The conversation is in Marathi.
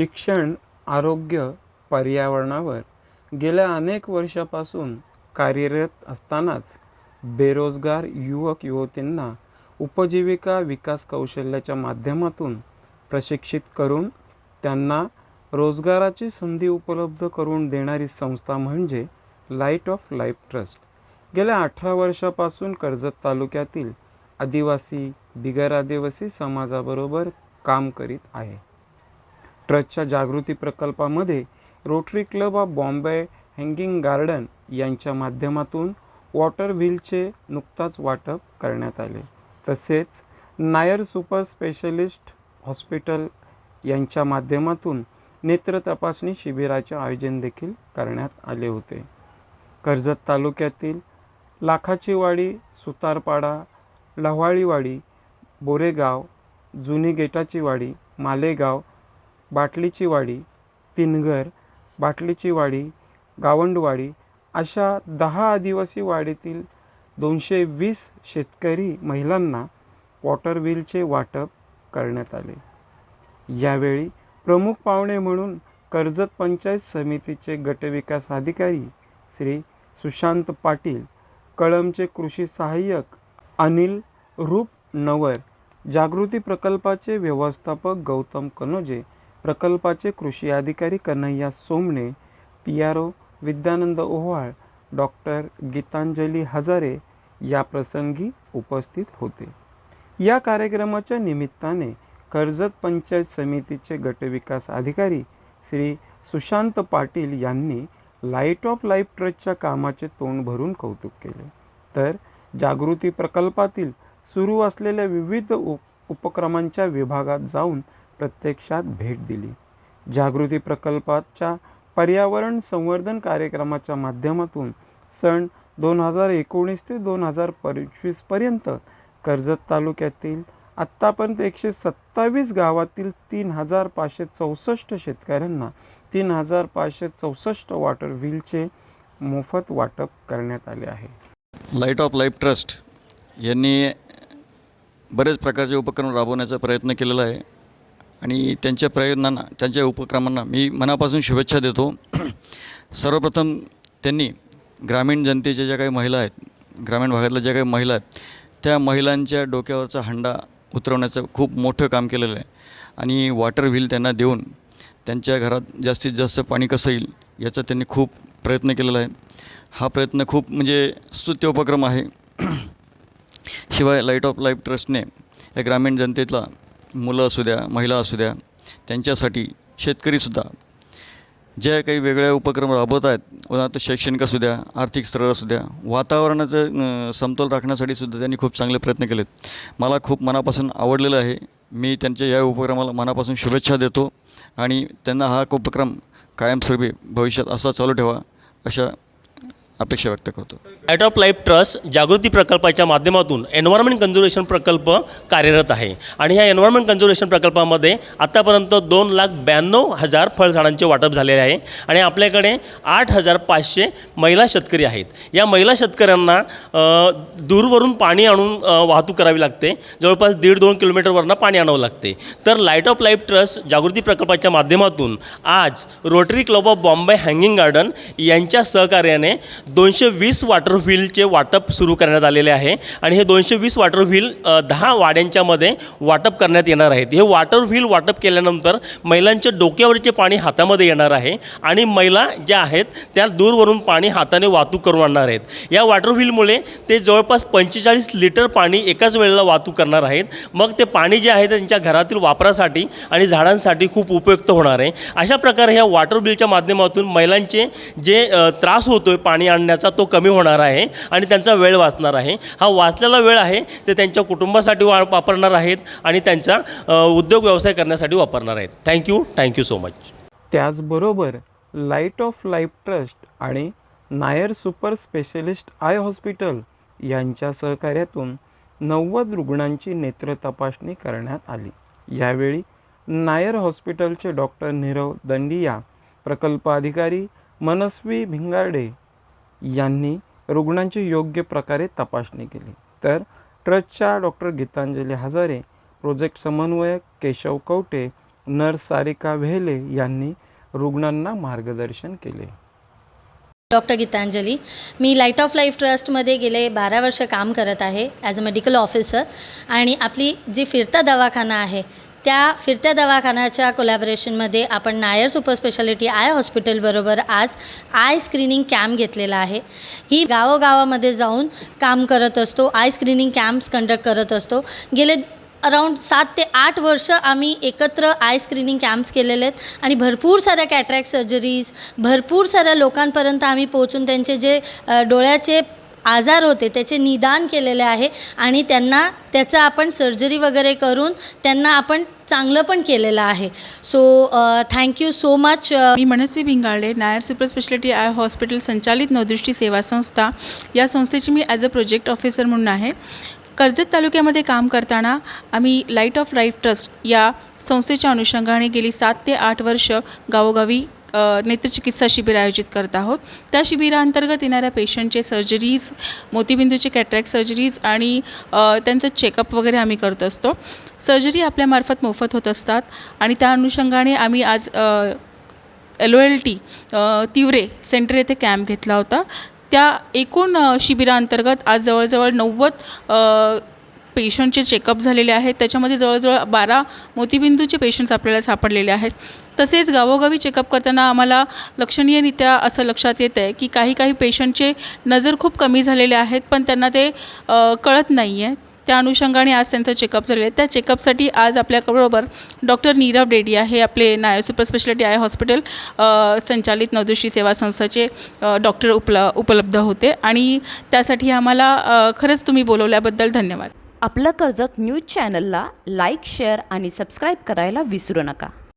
शिक्षण आरोग्य पर्यावरणावर गेल्या अनेक वर्षापासून कार्यरत असतानाच बेरोजगार युवक युवतींना उपजीविका विकास कौशल्याच्या माध्यमातून प्रशिक्षित करून त्यांना रोजगाराची संधी उपलब्ध करून देणारी संस्था म्हणजे लाइट ऑफ लाईफ ट्रस्ट गेल्या अठरा वर्षापासून कर्जत तालुक्यातील आदिवासी बिगर आदिवासी समाजाबरोबर काम करीत आहे. ट्रस्टच्या जागृती प्रकल्पामध्ये Rotary Club of Bombay Hanging Garden यांच्या माध्यमातून वॉटर व्हीलचे नुकताच वाटप करण्यात आले. तसेच नायर सुपर स्पेशलिस्ट हॉस्पिटल यांच्या माध्यमातून नेत्र तपासणी शिबिराचे आयोजन देखील करण्यात आले होते. कर्जत तालुक्यातील लाखाचीवाडी सुतारपाडा लव्हाळीवाडी बोरेगाव जुनी गेटाची वाडी मालेगाव बाटलीची वाडी तिनघर बाटलीची वाडी गावंडवाडी अशा दहा आदिवासी वाडीतील दोनशे वीस शेतकरी महिलांना वॉटर व्हीलचे वाटप करण्यात आले. यावेळी प्रमुख पाहुणे म्हणून कर्जत पंचायत समितीचे गटविकास अधिकारी श्री सुशांत पाटील कळमचे कृषी सहाय्यक अनिल रूप नवर जागृती प्रकल्पाचे व्यवस्थापक गौतम कनोजे प्रकल्पाचे कृषी अधिकारी Kanhaiya Somane P R O Vidyanand Owhal doctor Gitanjali Hazare या प्रसंगी उपस्थित होते. या कार्यक्रमाच्या निमित्ताने कर्जत पंचायत समितीचे गटविकास अधिकारी श्री सुशांत पाटील यांनी लाइट ऑफ लाईफ ट्रस्टच्या कामाचे तोंड भरून कौतुक केले. तर जागृती प्रकल्पातील सुरू असलेल्या विविध उप उपक्रमांच्या विभागात जाऊन प्रत्यक्षात भेट दिली. जागृती प्रकल्पाच्या पर्यावरण संवर्धन कार्यक्रमाच्या माध्यमातून सण दोन हजार एकोणीस ते दोन हजार पंचवीसपर्यंत कर्जत तालुक्यातील आत्तापर्यंत एकशे सत्तावीस गावातील तीन हजार पाचशे चौसष्ट शेतकऱ्यांना तीन हजार पाचशे चौसष्ट वॉटर व्हीलचे मोफत वाटप करण्यात आले आहे. लाइट ऑफ लाईफ ट्रस्ट यांनी बरेच प्रकारचे उपक्रम राबवण्याचा प्रयत्न केलेला आहे. आणि त्यांच्या प्रयत्नांना त्यांच्या उपक्रमांना मी मनापासून शुभेच्छा देतो. सर्वप्रथम त्यांनी ग्रामीण जनतेच्या ज्या काही महिला आहेत ग्रामीण भागातल्या ज्या काही महिला आहेत त्या महिलांच्या डोक्यावरचा हंडा उतरवण्याचं खूप मोठं काम केलेलं आहे. आणि वॉटर व्हील त्यांना देऊन त्यांच्या घरात जास्तीत जास्त पाणी कसं येईल याचा त्यांनी खूप प्रयत्न केलेला आहे. हा प्रयत्न खूप म्हणजे स्तुत्य उपक्रम आहे. शिवाय लाइट ऑफ लाईफ ट्रस्टने या ग्रामीण जनतेतला मुलं असू द्या महिला असू द्या त्यांच्यासाठी शेतकरीसुद्धा ज्या काही वेगळ्या उपक्रम राबवत आहेत उदाहरणार्थ शैक्षणिक असू द्या आर्थिक स्तर असू द्या वातावरणाचं समतोल राखण्यासाठी सुद्धा त्यांनी खूप चांगले प्रयत्न केलेत. मला खूप मनापासून आवडलेलं आहे. मी त्यांच्या या उपक्रमाला मनापासून शुभेच्छा देतो आणि त्यांना हा उपक्रम कायमस्वरूपी भविष्यात असा चालू ठेवा अशा अपेक्षा व्यक्त करतो. लाइट ऑफ लाईफ ट्रस्ट जागृती प्रकल्पाच्या माध्यमातून एन्व्हायरमेंट कन्झर्वेशन प्रकल्प कार्यरत आहे. आणि ह्या एन्व्हायरमेंट कन्झर्वेशन प्रकल्पामध्ये आत्तापर्यंत दोन लाख ब्याण्णव हजार फळझाडांचे वाटप झालेले आहे आणि आपल्याकडे आठ हजार पाचशे महिला शेतकरी आहेत. या महिला शेतकऱ्यांना दूरवरून पाणी आणून वाहतूक करावी लागते. जवळपास दीड दोन किलोमीटरवरनं पाणी आणावं लागते. तर लाइट ऑफ लाईफ ट्रस्ट जागृती प्रकल्पाच्या माध्यमातून आज Rotary Club of Bombay Hanging Garden यांच्या सहकार्याने दोनशे वीस वॉटर व्हीलचे वाटप सुरू करण्यात आलेले आहे. आणि हे दोनशे वीस वॉटर व्हील दहा वाड्यांच्यामध्ये वाटप करण्यात येणार आहेत. हे वॉटर व्हील वाटप केल्यानंतर महिलांच्या डोक्यावरचे पाणी हातामध्ये येणार आहे आणि महिला ज्या आहेत त्या दूरवरून पाणी हाताने वाहतूक करून आणणार आहेत. या वॉटर व्हीलमुळे ते जवळपास पंचेचाळीस लिटर पाणी एकाच वेळेला वाहतूक करणार आहेत. मग ते पाणी जे आहे त्यांच्या घरातील वापरासाठी आणि झाडांसाठी खूप उपयुक्त होणार आहे. अशा प्रकारे ह्या वॉटर बिलच्या माध्यमातून महिलांचे जे त्रास होतो आहे पाणी आणण्याचा तो कमी होणार आहे आणि त्यांचा वेळ वाचणार आहे. हा वाचलेला वेळ आहे ते त्यांच्या कुटुंबासाठी वा वापरणार आहेत आणि त्यांचा उद्योग व्यवसाय करण्यासाठी वापरणार आहेत. Thank you thank you so much त्याचबरोबर लाइट ऑफ लाईफ ट्रस्ट आणि Nair super specialist eye hospital यांच्या सहकार्यातून नव्वद रुग्णांची नेत्र तपासणी करण्यात आली. यावेळी नायर हॉस्पिटलचे डॉक्टर नीरव दंडिया प्रकल्प अधिकारी मनस्वी भिंगारडे यांनी रुग्णांची योग्य प्रकारे तपासणी केली. तर ट्रस्टच्या डॉक्टर गीतांजली हजारे प्रोजेक्ट समन्वयक केशव कवटे नर्स सारिका व्हेले यांनी रुग्णांना मार्गदर्शन केले. डॉक्टर गीतांजली मी लाइट ऑफ लाईफ ट्रस्टमध्ये गेले बारा वर्ष काम करत आहे ॲज अ मेडिकल ऑफिसर आणि आपली जी फिरता दवाखाना आहे त्या फिरत्या दवाखान्याच्या कोलॅबरेशनमध्ये आपण नायर सुपर स्पेशालिटी आय हॉस्पिटलबरोबर आज आय स्क्रीनिंग कॅम्प घेतलेला आहे. ही गावोगावामध्ये जाऊन काम करत असतो आय स्क्रीनिंग कॅम्प्स कंडक्ट करत असतो. गेले अराऊंड सात ते आठ वर्ष आम्ही एकत्र आय स्क्रीनिंग कॅम्प्स केलेले आहेत आणि भरपूर साऱ्या कॅट्रॅक्ट सर्जरीज भरपूर साऱ्या लोकांपर्यंत आम्ही पोचून त्यांचे जे डोळ्याचे आजार होते त्याचे निदान केलेले आहे आणि त्यांना त्याचं आपण सर्जरी वगैरे करून त्यांना आपण चांगलं पण केलेलं आहे. So thank you so much me Manasvi Bhingale Nair super speciality eye hospital संचालित नवदृष्टी सेवा संस्था. या संस्थेची मी ॲज अ प्रोजेक्ट ऑफिसर म्हणून आहे. कर्जत तालुक्यामध्ये काम करताना आम्ही लाइट ऑफ लाईफ ट्रस्ट या संस्थेच्या अनुषंगाने गेली सात ते आठ वर्ष गावोगावी नेत्रचिकित्सा शिबिर आयोजित करत आहोत. त्या शिबिराअंतर्गत येणाऱ्या पेशंटचे सर्जरीज मोतीबिंदूचे कॅट्रॅक्ट सर्जरीज आणि त्यांचं चेकअप वगैरे आम्ही करत असतो. सर्जरी आपल्यामार्फत मोफत होत असतात आणि त्या अनुषंगाने आम्ही आज L O L T Tivare centre येथे कॅम्प घेतला होता. त्या एकूण शिबिराअंतर्गत आज जवळजवळ नव्वद पेशंटचे चेकअप झालेले आहेत. त्याच्यामध्ये जवळजवळ बारा मोतीबिंदूचे पेशंट्स आपल्याला सापडलेले आहेत. तसेच गावोगावी चेकअप करताना आम्हाला लक्षणीयरित्या असं लक्षात येतं आहे की काही काही पेशंटचे नजर खूप कमी झालेले आहेत पण त्यांना ते कळत नाही आहे त्या अनुषंगाने आज त्यांचं चेकअप झालेलं आहे. त्या चेकअपसाठी आज आपल्याबरोबर डॉक्टर नीरव डेडिया हे आपले Nair super speciality eye hospital संचालित नवदृष्टी सेवा संस्थेचे डॉक्टर उपल उपलब्ध होते. आणि त्यासाठी आम्हाला खरंच तुम्ही बोलवल्याबद्दल धन्यवाद. आपलं कर्जत न्यूज चॅनलला लाईक शेअर आणि सबस्क्राईब करायला विसरू नका.